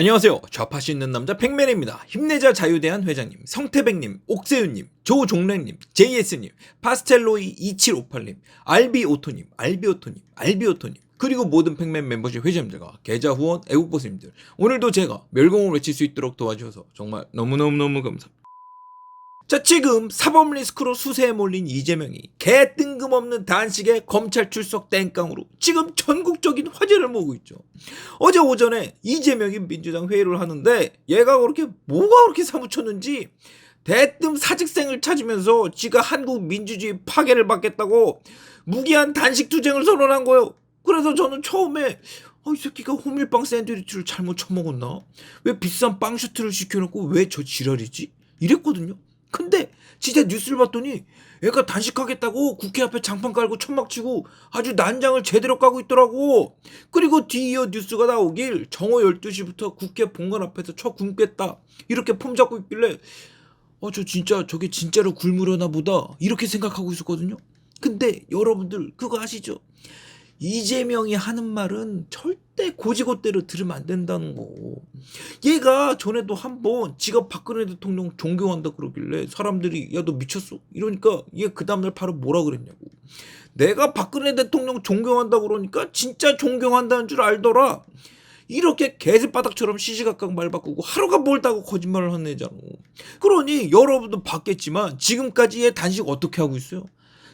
안녕하세요. 좌파 수 있는 남자 백맨입니다. 힘내자 자유대한 회장님, 성태백님, 옥세윤님, 조종래님, JS님, 파스텔로이 2758님, 알비오토님, 알비오토님, 알비오토님, 그리고 모든 팩맨 멤버십 회장님들과 계좌 후원 애국보스님들 오늘도 제가 멸공을 외칠 수 있도록 도와주셔서 정말 너무너무너무 감사합니다. 자 지금 사법 리스크로 수세에 몰린 이재명이 개 뜬금없는 단식에 검찰 출석 땡깡으로 지금 전국적인 화제를 모으고 있죠. 어제 오전에 이재명이 민주당 회의를 하는데 얘가 그렇게 뭐가 그렇게 사무쳤는지 대뜸 사직생을 찾으면서 지가 한국 민주주의 파괴를 받겠다고 무기한 단식 투쟁을 선언한 거예요. 그래서 저는 처음에 어, 이 새끼가 호밀빵 샌드위치를 잘못 처먹었나? 왜 비싼 빵 슈트를 시켜놓고 왜 저 지랄이지? 이랬거든요. 진짜 뉴스를 봤더니 애가 단식하겠다고 국회 앞에 장판 깔고 천막 치고 아주 난장을 제대로 까고 있더라고. 그리고 뒤이어 뉴스가 나오길 정오 12시부터 국회 본관 앞에서 쳐 굶겠다. 이렇게 폼 잡고 있길래 어, 저 진짜 저게 진짜로 굶으려나 보다. 이렇게 생각하고 있었거든요. 근데 여러분들 그거 아시죠? 이재명이 하는 말은 절대 고지고대로 들으면 안 된다는 거. 얘가 전에도 한번 지가 박근혜 대통령 존경한다 그러길래 사람들이 야 너 미쳤어? 이러니까 얘 그 다음날 바로 뭐라 그랬냐고. 내가 박근혜 대통령 존경한다 그러니까 진짜 존경한다는 줄 알더라. 이렇게 개새바닥처럼 시시각각 말 바꾸고 하루가 멀다고 거짓말을 한 애잖아. 그러니 여러분도 봤겠지만 지금까지 얘 단식 어떻게 하고 있어요?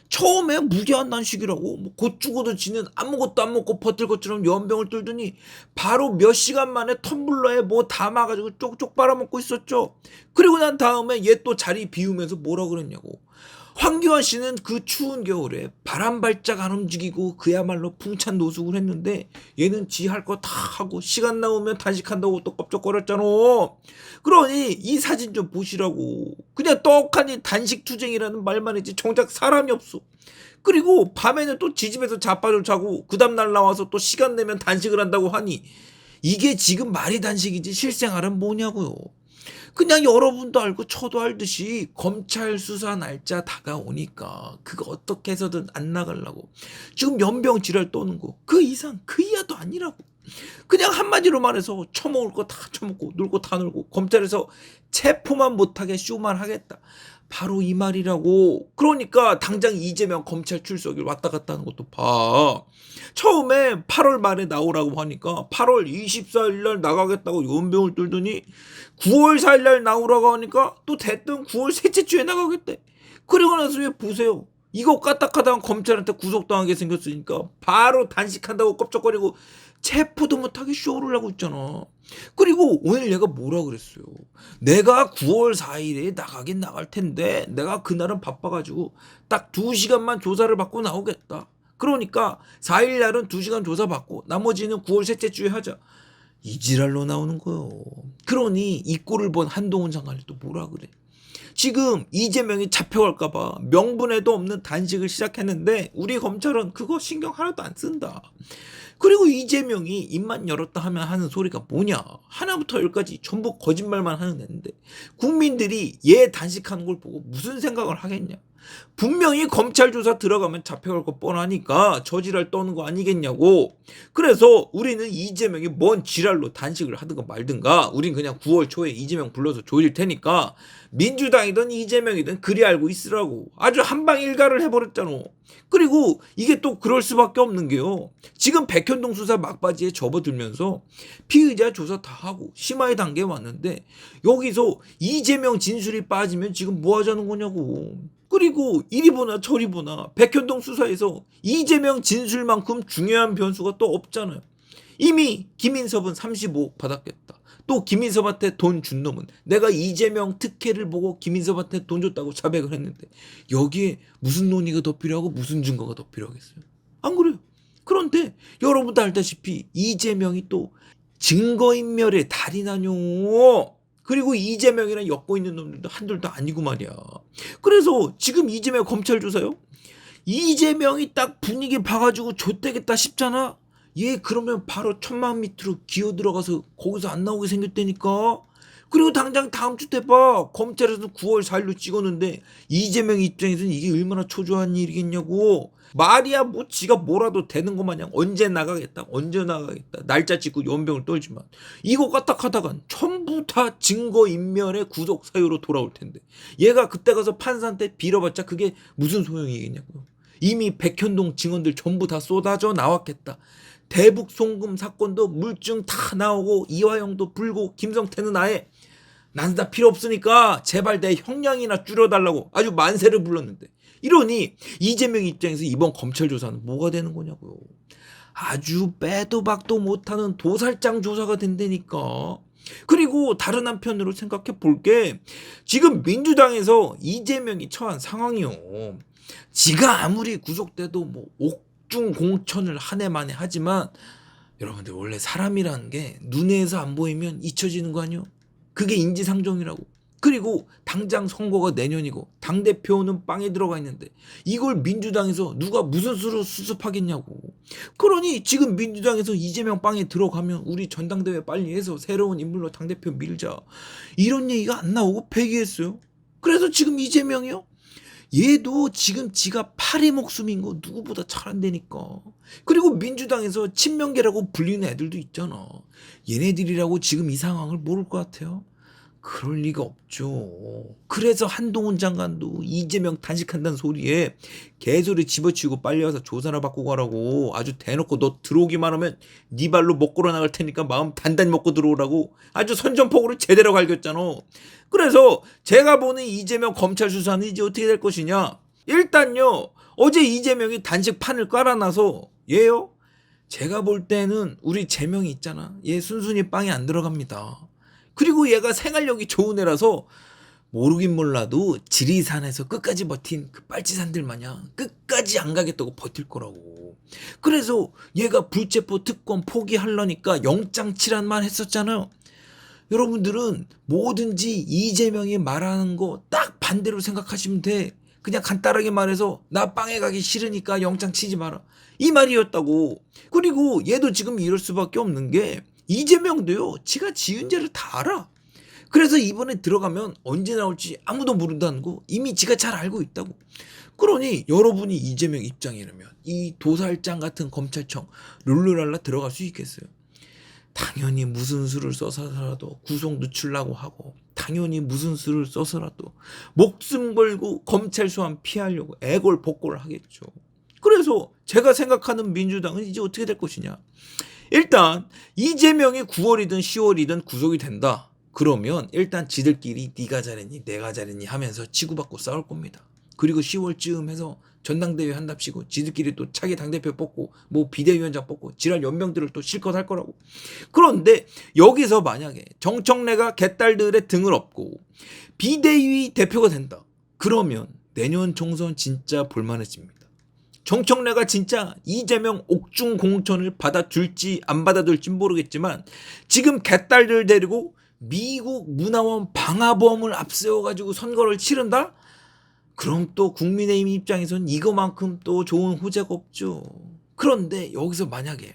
처음에 무기한 단식이라고 뭐 곧 죽어도 지는 아무것도 안 먹고 버틸 것처럼 연병을 뚫더니 바로 몇 시간 만에 텀블러에 뭐 담아가지고 쪽쪽 빨아먹고 있었죠. 그리고 난 다음에 얘 또 자리 비우면서 뭐라 그랬냐고. 황교안 씨는 그 추운 겨울에 바람 발작 안 움직이고 그야말로 풍찬 노숙을 했는데 얘는 지 할 거 다 하고 시간 나오면 단식한다고 또 껍적거렸잖아. 그러니 이 사진 좀 보시라고. 그냥 떡하니 단식 투쟁이라는 말만 했지 정작 사람이 없어. 그리고 밤에는 또 지집에서 자빠져 자고 그 다음날 나와서 또 시간 내면 단식을 한다고 하니 이게 지금 말이 단식이지 실생활은 뭐냐고요. 그냥 여러분도 알고 저도 알듯이 검찰 수사 날짜 다가오니까 그거 어떻게 해서든 안 나가려고. 지금 연병 지랄 떠는 거. 그 이상 그 이하도 아니라고 그냥 한마디로 말해서 처먹을 거 다 처먹고 놀거다 놀고 검찰에서 체포만 못하게 쇼만 하겠다 바로 이 말이라고 그러니까 당장 이재명 검찰 출석일 왔다 갔다 하는 것도 봐 처음에 8월 말에 나오라고 하니까 8월 24일 날 나가겠다고 연병을 뚫더니 9월 4일 날 나오라고 하니까 또 대뜸 9월 셋째 주에 나가겠대. 그리고 나서 왜 보세요. 이거 까딱하다가 검찰한테 구속당하게 생겼으니까 바로 단식한다고 껍적거리고 체포도 못하게 쇼를 하고 있잖아. 그리고 오늘 얘가 뭐라 그랬어요. 내가 9월 4일에 나가긴 나갈 텐데 내가 그날은 바빠가지고 딱 2시간만 조사를 받고 나오겠다. 그러니까 4일 날은 2시간 조사 받고 나머지는 9월 셋째 주에 하자. 이 지랄로 나오는 거요. 그러니 이 꼴을 본 한동훈 장관이 또 뭐라 그래. 지금 이재명이 잡혀갈까봐 명분에도 없는 단식을 시작했는데 우리 검찰은 그거 신경 하나도 안 쓴다. 그리고 이재명이 입만 열었다 하면 하는 소리가 뭐냐. 하나부터 열까지 전부 거짓말만 하는 애인데 국민들이 얘 단식하는 걸 보고 무슨 생각을 하겠냐. 분명히 검찰 조사 들어가면 잡혀갈 거 뻔하니까 저지랄 떠는 거 아니겠냐고. 그래서 우리는 이재명이 뭔 지랄로 단식을 하든가 말든가 우린 그냥 9월 초에 이재명 불러서 조질 테니까 민주당이든 이재명이든 그리 알고 있으라고. 아주 한방 일가를 해버렸잖아. 그리고 이게 또 그럴 수밖에 없는 게요. 지금 백현동 수사 막바지에 접어들면서 피의자 조사 다 하고 심화의 단계에 왔는데 여기서 이재명 진술이 빠지면 지금 뭐 하자는 거냐고. 그리고 이리 보나 저리 보나 백현동 수사에서 이재명 진술만큼 중요한 변수가 또 없잖아요. 이미 김인섭은 35억 받았겠다. 또 김인섭한테 돈 준 놈은 내가 이재명 특혜를 보고 김인섭한테 돈 줬다고 자백을 했는데 여기에 무슨 논의가 더 필요하고 무슨 증거가 더 필요하겠어요? 안 그래요? 그런데 여러분도 알다시피 이재명이 또 증거인멸의 달인 아뇨. 그리고 이재명이랑 엮고 있는 놈들도 한둘도 아니고 말이야. 그래서 지금 이재명 검찰 조사요? 이재명이 딱 분위기 봐가지고 좆되겠다 싶잖아? 얘 그러면 바로 천막 밑으로 기어 들어가서 거기서 안 나오게 생겼다니까? 그리고 당장 다음 주 돼봐 검찰에서 9월 4일로 찍었는데 이재명 입장에서는 이게 얼마나 초조한 일이겠냐고 말이야 뭐 지가 뭐라도 되는 것 마냥 언제 나가겠다 언제 나가겠다. 날짜 찍고 연병을 떨지만. 이거 까딱하다간 전부 다 증거 인멸의 구속 사유로 돌아올 텐데. 얘가 그때 가서 판사한테 빌어봤자 그게 무슨 소용이겠냐고요. 이미 백현동 증언들 전부 다 쏟아져 나왔겠다. 대북 송금 사건도 물증 다 나오고 이화영도 불고 김성태는 아예 난다 필요 없으니까 제발 내 형량이나 줄여달라고 아주 만세를 불렀는데 이러니 이재명 입장에서 이번 검찰 조사는 뭐가 되는 거냐고요. 아주 빼도 박도 못하는 도살장 조사가 된다니까. 그리고 다른 한편으로 생각해 볼 게 지금 민주당에서 이재명이 처한 상황이요. 지가 아무리 구속돼도 뭐 옥중 공천을 한 해 만에 하지만 여러분들 원래 사람이라는 게 눈에서 안 보이면 잊혀지는 거 아니요? 그게 인지상정이라고. 그리고 당장 선거가 내년이고 당 대표는 빵에 들어가 있는데 이걸 민주당에서 누가 무슨 수로 수습하겠냐고. 그러니 지금 민주당에서 이재명 빵에 들어가면 우리 전당대회 빨리 해서 새로운 인물로 당 대표 밀자. 이런 얘기가 안 나오고 폐기했어요. 그래서 지금 이재명이요? 얘도 지금 지가 파리 목숨인 거 누구보다 잘 안되니까. 그리고 민주당에서 친명계라고 불리는 애들도 있잖아. 얘네들이라고 지금 이 상황을 모를 것 같아요. 그럴 리가 없죠. 그래서 한동훈 장관도 이재명 단식한다는 소리에 개소리 집어치우고 빨리 와서 조사나 받고 가라고 아주 대놓고 너 들어오기만 하면 네 발로 못 걸어 나갈 테니까 마음 단단히 먹고 들어오라고 아주 선전포고를 제대로 갈겼잖아. 그래서 제가 보는 이재명 검찰 수사는 이제 어떻게 될 것이냐? 일단요. 어제 이재명이 단식 판을 깔아놔서 얘요. 제가 볼 때는 우리 재명이 있잖아. 얘 순순히 빵에 안 들어갑니다. 그리고 얘가 생활력이 좋은 애라서 모르긴 몰라도 지리산에서 끝까지 버틴 그 빨치산들 마냥 끝까지 안 가겠다고 버틸 거라고. 그래서 얘가 불체포 특권 포기하려니까 영장 칠한만 했었잖아요. 여러분들은 뭐든지 이재명이 말하는 거 딱 반대로 생각하시면 돼. 그냥 간단하게 말해서 나 빵에 가기 싫으니까 영장 치지 마라. 이 말이었다고. 그리고 얘도 지금 이럴 수밖에 없는 게 이재명도요, 지가 지은 죄를 다 알아. 그래서 이번에 들어가면 언제 나올지 아무도 모른다는 거 이미 지가 잘 알고 있다고. 그러니 여러분이 이재명 입장이라면 이 도살장 같은 검찰청 룰루랄라 들어갈 수 있겠어요? 당연히 무슨 수를 써서라도 구속 늦추려고 하고 당연히 무슨 수를 써서라도 목숨 걸고 검찰 소환 피하려고 애골복골을 하겠죠. 그래서 제가 생각하는 민주당은 이제 어떻게 될 것이냐? 일단 이재명이 9월이든 10월이든 구속이 된다. 그러면 일단 지들끼리 네가 잘했니 내가 잘했니 하면서 치고받고 싸울 겁니다. 그리고 10월쯤 해서 전당대회 한답시고 지들끼리 또 차기 당대표 뽑고 뭐 비대위원장 뽑고 지랄 연명들을 또 실컷 할 거라고. 그런데 여기서 만약에 정청래가 개딸들의 등을 업고 비대위 대표가 된다. 그러면 내년 총선 진짜 볼만해집니다. 정청래가 진짜 이재명 옥중 공천을 받아줄지 안 받아줄지 모르겠지만 지금 개딸들 데리고 미국 문화원 방화범을 앞세워가지고 선거를 치른다? 그럼 또 국민의힘 입장에선 이거만큼 또 좋은 후재가 없죠. 그런데 여기서 만약에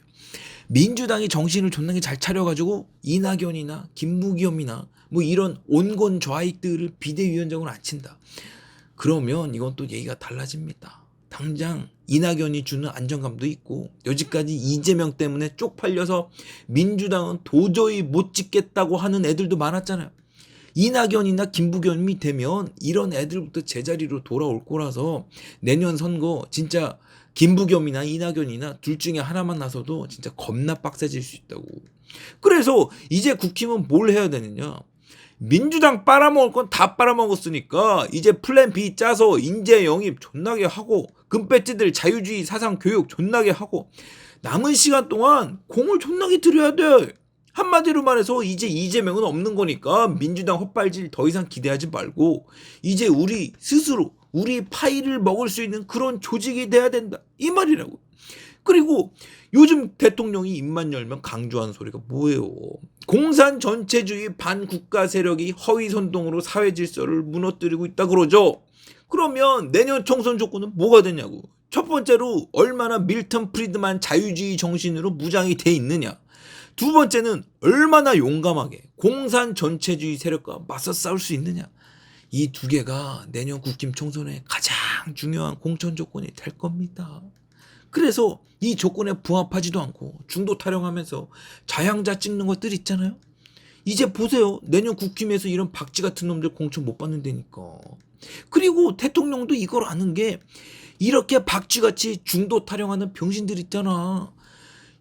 민주당이 정신을 존나게 잘 차려가지고 이낙연이나 김부겸이나 뭐 이런 온건 좌익들을 비대위원장으로 안 친다. 그러면 이건 또 얘기가 달라집니다. 당장 이낙연이 주는 안정감도 있고 여지까지 이재명 때문에 쪽팔려서 민주당은 도저히 못 찍겠다고 하는 애들도 많았잖아요. 이낙연이나 김부겸이 되면 이런 애들부터 제자리로 돌아올 거라서 내년 선거 진짜 김부겸이나 이낙연이나 둘 중에 하나만 나서도 진짜 겁나 빡세질 수 있다고. 그래서 이제 국힘은 뭘 해야 되느냐? 민주당 빨아먹을 건 다 빨아먹었으니까 이제 플랜 B 짜서 인재 영입 존나게 하고 금배지들 자유주의 사상 교육 존나게 하고 남은 시간 동안 공을 존나게 들여야 돼. 한마디로 말해서 이제 이재명은 없는 거니까 민주당 헛발질 더 이상 기대하지 말고 이제 우리 스스로 우리 파일을 먹을 수 있는 그런 조직이 돼야 된다. 이 말이라고. 그리고 요즘 대통령이 입만 열면 강조하는 소리가 뭐예요? 공산 전체주의 반국가 세력이 허위 선동으로 사회 질서를 무너뜨리고 있다 그러죠. 그러면 내년 총선 조건은 뭐가 되냐고. 첫 번째로 얼마나 밀턴 프리드만 자유주의 정신으로 무장이 돼 있느냐. 두 번째는 얼마나 용감하게 공산 전체주의 세력과 맞서 싸울 수 있느냐. 이 두 개가 내년 국힘 총선의 가장 중요한 공천 조건이 될 겁니다. 그래서 이 조건에 부합하지도 않고 중도 타령하면서 자양자 찍는 것들 있잖아요. 이제 보세요. 내년 국힘에서 이런 박쥐 같은 놈들 공천 못 받는다니까. 그리고 대통령도 이걸 아는 게 이렇게 박쥐같이 중도 타령하는 병신들 있잖아.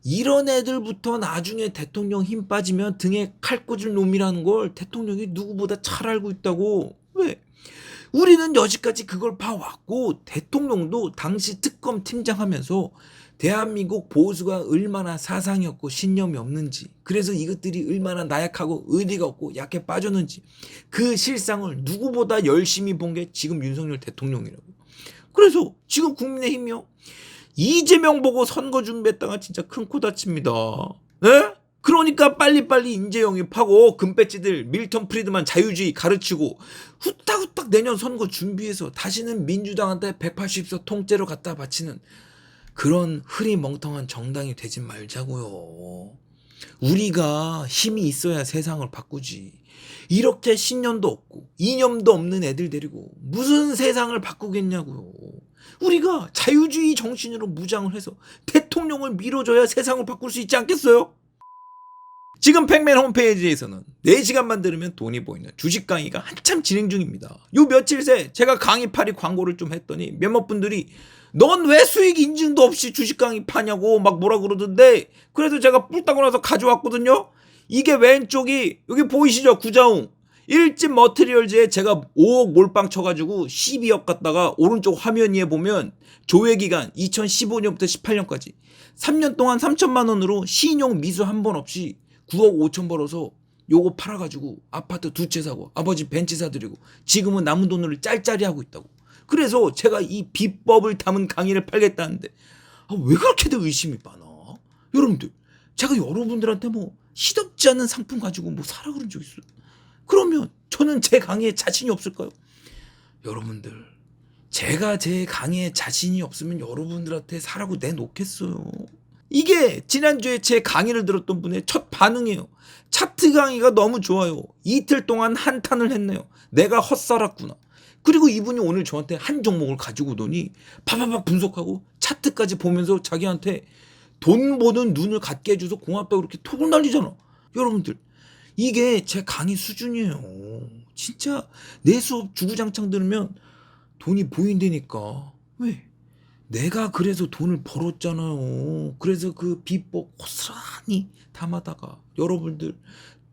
이런 애들부터 나중에 대통령 힘 빠지면 등에 칼 꽂을 놈이라는 걸 대통령이 누구보다 잘 알고 있다고. 왜? 우리는 여지까지 그걸 봐왔고 대통령도 당시 특검 팀장 하면서 대한민국 보수가 얼마나 사상이 없고 신념이 없는지 그래서 이것들이 얼마나 나약하고 의리가 없고 약해 빠졌는지 그 실상을 누구보다 열심히 본 게 지금 윤석열 대통령이라고. 그래서 지금 국민의힘이요. 이재명 보고 선거 준비했다가 진짜 큰 코 다칩니다. 네? 그러니까 빨리빨리 인재 영입하고 금배지들 밀턴 프리드만 자유주의 가르치고 후딱후딱 내년 선거 준비해서 다시는 민주당한테 180석 통째로 갖다 바치는 그런 흐리멍텅한 정당이 되지 말자고요. 우리가 힘이 있어야 세상을 바꾸지. 이렇게 신념도 없고 이념도 없는 애들 데리고 무슨 세상을 바꾸겠냐고요. 우리가 자유주의 정신으로 무장을 해서 대통령을 밀어줘야 세상을 바꿀 수 있지 않겠어요? 지금 팩맨 홈페이지에서는 4시간만 들으면 돈이 보이는 주식 강의가 한참 진행 중입니다. 요 며칠 새 제가 강의 파리 광고를 좀 했더니 몇몇 분들이 넌 왜 수익 인증도 없이 주식 강의 파냐고 막 뭐라 그러던데 그래서 제가 뿔 따고 나서 가져왔거든요. 이게 왼쪽이 여기 보이시죠? 구자웅. 일집 머트리얼즈에 제가 5억 몰빵 쳐가지고 12억 갖다가 오른쪽 화면 위에 보면 조회기간 2015년부터 18년까지 3년 동안 3천만 원으로 신용 미수 한 번 없이 9억 5천 벌어서 요거 팔아가지고 아파트 두 채 사고 아버지 벤츠 사드리고 지금은 남은 돈으로 짤짤이 하고 있다고. 그래서 제가 이 비법을 담은 강의를 팔겠다는데 아, 왜 그렇게들 의심이 많아? 여러분들 제가 여러분들한테 뭐 시덥지 않은 상품 가지고 뭐 사라 그런 적 있어요? 그러면 저는 제 강의에 자신이 없을까요? 여러분들 제가 제 강의에 자신이 없으면 여러분들한테 사라고 내놓겠어요. 이게 지난주에 제 강의를 들었던 분의 첫 반응이에요. 차트 강의가 너무 좋아요. 이틀 동안 한탄을 했네요. 내가 헛살았구나. 그리고 이분이 오늘 저한테 한 종목을 가지고 오더니 파파파 분석하고 차트까지 보면서 자기한테 돈 보는 눈을 갖게 해줘서 고맙다고 그렇게 톡을 날리잖아. 여러분들 이게 제 강의 수준이에요. 진짜 내 수업 주구장창 들으면 돈이 보인다니까. 왜? 내가 그래서 돈을 벌었잖아요. 그래서 그 비법 고스란히 담아다가 여러분들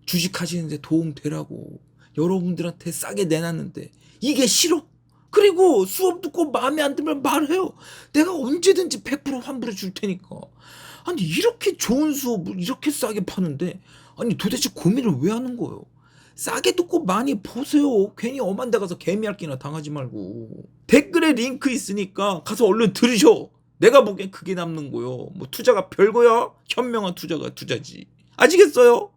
주식하시는데 도움 되라고 여러분들한테 싸게 내놨는데 이게 싫어? 그리고 수업 듣고 마음에 안 들면 말해요. 내가 언제든지 100% 환불해 줄 테니까. 아니 이렇게 좋은 수업을 이렇게 싸게 파는데 아니 도대체 고민을 왜 하는 거예요? 싸게 듣고 많이 보세요. 괜히 엄한 데 가서 개미핥기나 당하지 말고. 댓글에 링크 있으니까 가서 얼른 들으셔. 내가 보기엔 그게 남는 거요. 뭐 투자가 별거야? 현명한 투자가 투자지. 아시겠어요?